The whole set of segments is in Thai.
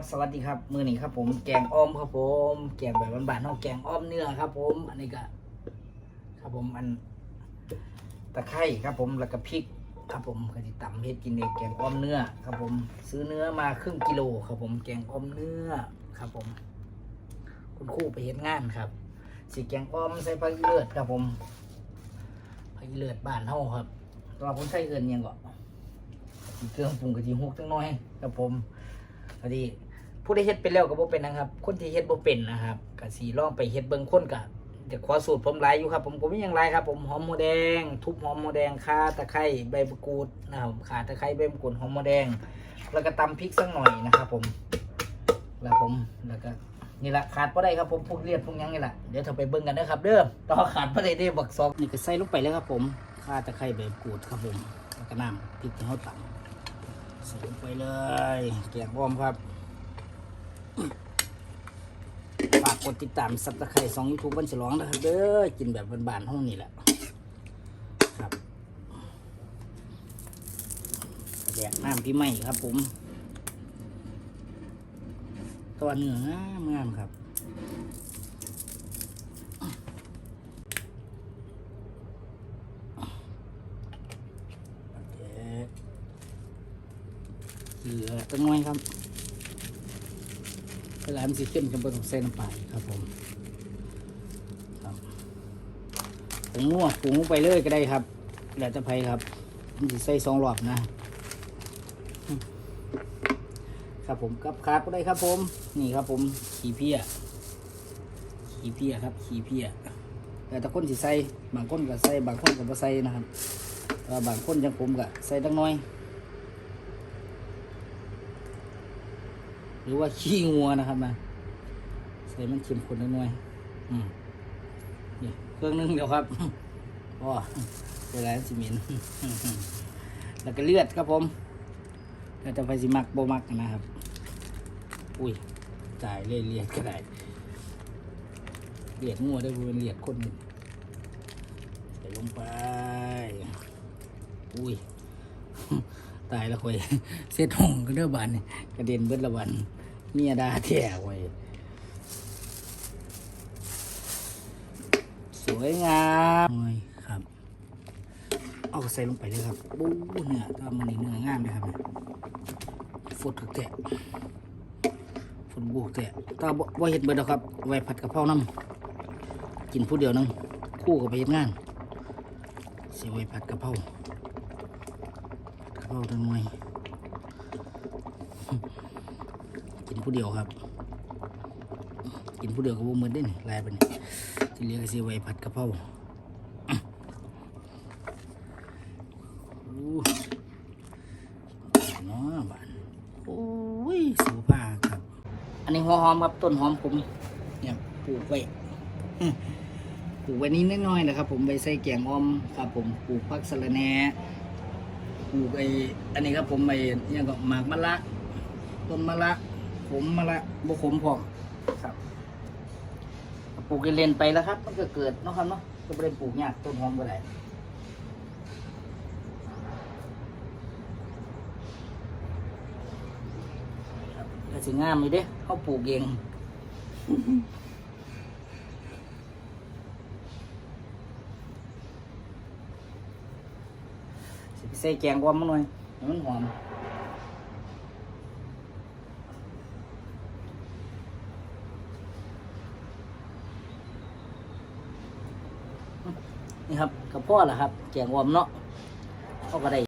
บสวัสดีครับ มือนี้ครับ ผมแกงอ้อมครับผม แกงแบบบานๆเฮาแกงอ้อมเนื้อครับ ผม อันนี้ก็ครับผมอันตะไคร้ครับ ผมแล้วก็พริกครับผมก็สิตำเฮ็ดกินเองแกงอ้อมเนื้อครับ ผม ซื้อเนื้อมาครึ่งกิโลครับ ผมแกงอ้อมเนื้อครับ ผม คุณครู่ไปเฮ็ดงานครับสิแกงอ้อมใส่ผักเลือดครับผมผักเลือดบ้านเฮาครับตัวาผมใช้เอิ้นยังก็เครื่องปรุงกะทิฮุกจังน้อยครับผมพอดี ผู้ได้เฮ็ดเป็นแล้วก็บ่เป็นนะครับ คนที่เฮ็ดบ่เป็นนะครับก็สิลองไปเฮ็ดเบิ่งคนก็จะขอสูตรผมหลายอยู่ครับ ผมผมมีหยังหลายครับ ผมหอมหัวแดง ทุบหอมหัวแดงข่าตะไคร้ใบมะกรูดนะครับข่าตะไคร้ใบมะกรูดหอมหัวแดง แล้วก็ตำพริกสักหน่อยนะครับผมแล้วผมแล้วก็นี่แหละขาดบ่ได้ครับผมพวกเลียดพวกยังนี่แหละเดี๋ยวเราไปเบิ่งกันนะครับเด้อต่อขาดบ่ได้เด้บักซอกนี่ก็ใส่ลงไปเลยครับผมข่าตะไคร้ใบมะกรูดครับผมแล้วก็น้ำพริกที่เฮาตำใส่ลงไปเลยแกงอ้อมครับ ฝากกดติดตามซับตะไคร้สองยูทูบบันฉลองนะครับเด้อกินแบบบานๆห้องนี่แหละครับแดกน้ำพี่ไม่ครับผมตัวเนื้องามงามครับเกลือตั้งน้อยครับ เวลามันสีเข้มกันบนต้องใส่น้ำปลาครับผมครับผงนัวผงไปเลยก็ได้ครับแล้วจะไปครับมันจะใส่สองรอบนะครับผมกับขาดก็ได้ครับผม นี่ครับผมขี้เพี้ยขี้เพี้ยครับขี้เพี้ยแต่ถ้าคนสิใส่บางคนก็ใส่บางคนก็บ่ใส่นะครับแต่บางคนอย่างผมก็ใส่ตั้งน้อย หรือว่าขี้งัวนะครับนะใส่มันเค็มข้นหน่อยอืมนี่เครื่องนึงเดียวครับอ๋อเวลาสิเหมินแล้วก็เลือดครับผมแล้วจะไปสิมักโบมักนะครับ อุ้ยจ่ายเลียดเลียดก็ได้เลียดงัวได้บเป็นเลียดคนนี่ใส่ลงไป อุ้ยตายแล้วคอยเสียทองก็เด้อบานกระเด็นเบิดละวัน เมียดาแท้ไว้ยสวยงามโอ้ยครับ เอาใส่ลงไปเลยครับบู๊เนื้อถ้ามันนี่เนื้องามเลยครับเนี่ยฟดถูกแตะฟดบูกแตะถ้าบ่เห็ดเบิดแล้วครับไว้ผัดกะเพราน้ำกินผู้เดียวนึงคู่กับไปเฮ็ดงานสิไว้ผัดกะเพรากะเพราทั้งหน่วย กินผู้เดียวครับ กินผู้เดียวก็บ่เหมือนได้นี่ลายไปนี่ที่เหลือก็สิไว้ผัดกระเพราอู้เนาะบานโอ้ยสูผ้าครับ อันนี้หัวหอมครับต้นหอมผมเนี่ยปลูกไว้ปลูกไว้นี้น้อยๆนะครับ ผมไปใส่แกงอ้อมครับผมปลูกพักสะระแหน่ปลูกไอ้อันนี้ครับผมไอเนี่ยก็หมากมะละต้นมะละ ขมมะละบุขมพร้อมครับปลูกเล่นไปแล้วครับ มันก็เกิดเนาะครับเนาะก็ไม่ได้ปลูกยากต้นหอมก็ได้ก็สิงามเลยเด้เขาปลูกเองสิไปใส่แกงความมันหน่อยมันหอม นี่ครับกับพ่อแหละครับแกงวอมเนาะเขาก็ได้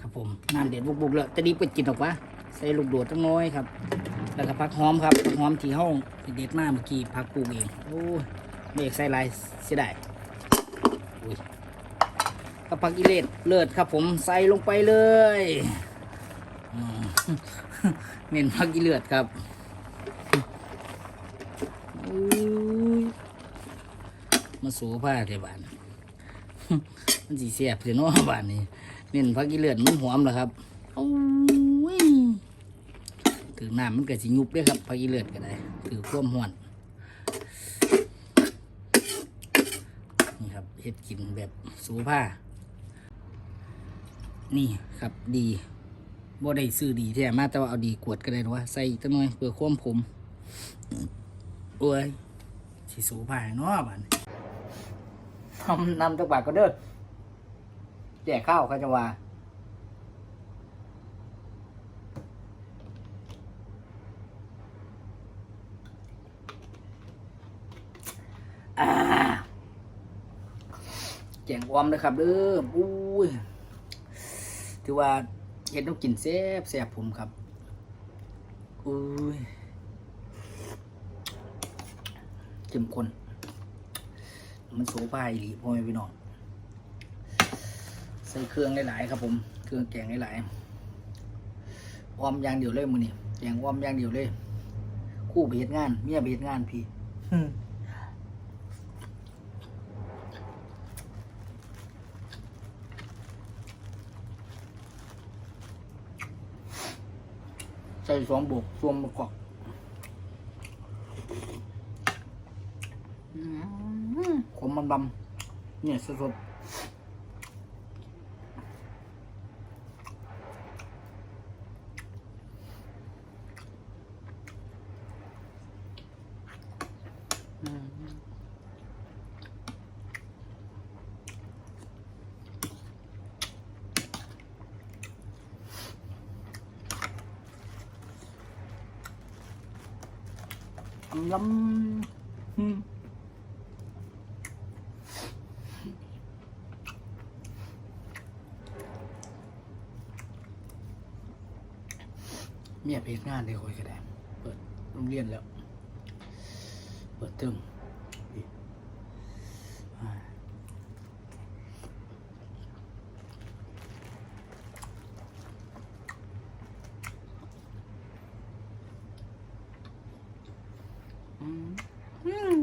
ครับผมน้ำเด็ดบุกๆแล้วจะดีเปิดกินออกปะใส่ลูกโดดตั้งน้อยครับ แล้วก็ผักหอมครับผักหอมที่ห้องเด็ดมากเมื่อกี้ผักปลูกเองโอ้ยไม่อยากใส่ลายเสียดายอุ้ยกับผักอีเล็ดเลิศครับผมใส่ลงไปเลยเน้นผักอีเลือดครับอุ้ย มาสูผ้าเทบานมันสีเสียบเสียเนาะบานนี้เน้นพักกีเลือดมันหอมเหรอครับโอ้ยถือน้ำมันก็สิยุบด้อครับพักกีเลือดก็ได้ถือควมห้อนนี่ครับเฮ็ดกินแบบสูผ้า นี่ครับดีบ่ได้ซื้อดีแท้มาแต่ว่าเอาดีกวดก็ได้หรอวะใส่อีกจักหน่อยเพื่อควมผมโอ้ยสิสูผ่าเนาะบัดนี้ทำ นำจักบาทก็เด้อแจกข้าวเขาจะว่าอ่าแกงออมนะครับเด้ออุ้ยถือว่าเห็ดต้องกินแซ่บแซ่บผมครับอุ้ยเข้มข้น มันโซฟาอีหลีพ่อแม่พี่น้องใส่เครื่องหลายๆครับ ผม เครื่องแกงหลายๆออมอย่างเดียวเลยมือนี่แกงออมอย่างเดียวเลย คู่ไปเฮ็ดงานเมียไปเฮ็ดงานพี่ใส่สองบวกรวมประกอบอืมขมมัน บำเนี่ยสดๆอืมอำล้ำ เมียเพจงานเดี๋ยคอยกระแดงเปิดโรงเรียนแล้ว เปิดเติมอืม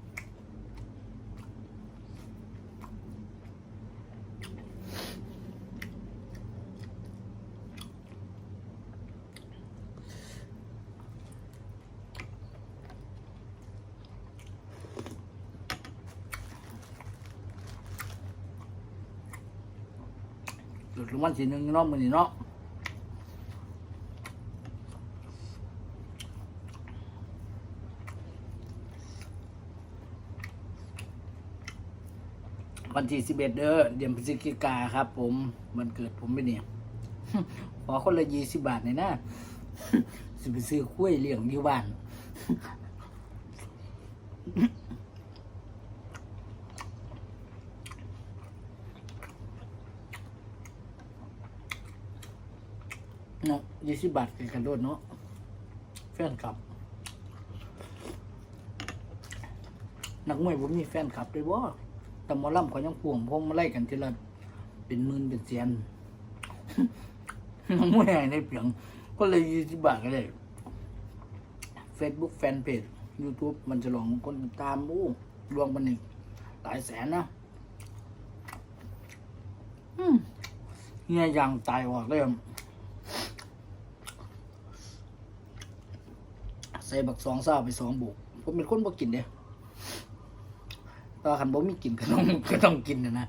มันทั้งไว้มางเสียบอืมหลุดลงวันสีหนึ่งเนาะมือนี่เนาะวันที่สิบเอ็ดเด้อเดือนพฤศจิกาครับ ผมมันเกิดผมไปเนี่ยขอคนละยี่สิบบาทหน่อยนะสิไปซื้อคุ้ยเลี้ยงอยู่บ้าน เนาะยี่สิบบาทกันกันโดดเนาะแฟนคลับ นักมวยผมมีแฟนคลับด้วยบ่แต่หมอลำเขายังพ่วงพงมาไล่กันทีละเป็นหมื่นเป็นแสนนักมวยในเพียง ก็เลยยี่สิบบาทก็เลย Facebook แฟนเพจ YouTube มันจะลองคนติดตามโอ้รวมกันนี่หลายแสนนะเฮียยังตายออกเลยอะ ใส่บักสองซาไปสองบุกผมเป็นคนบ่กินเด้ตอนคันบ่มีกินก็ต้องก็ต้องกินนะนะ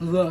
เออ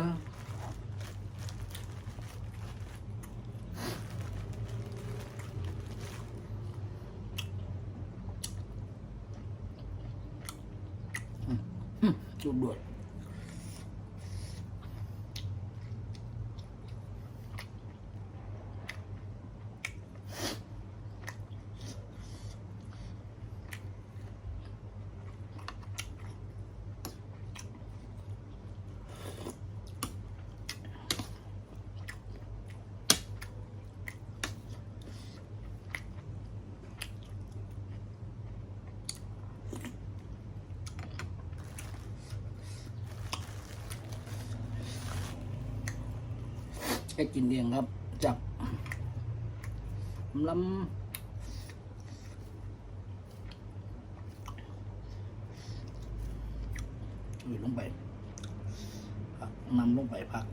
ค่กินเองครับจับลำอยู่ลงไปพักนำลงไปพัก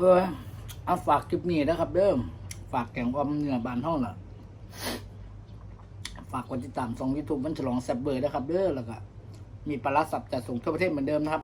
เออเอาฝากคลิปนี้นะครับ เดิมฝากแกงออมเนื้อบานห้องล่ะ ฝากกดติดตามช่องยูทูบมันฉลองแซบเบอร์นะครับ เด้อแล้วก็มีปลาสับจัดส่งทั่วประเทศเหมือนเดิมนะครับ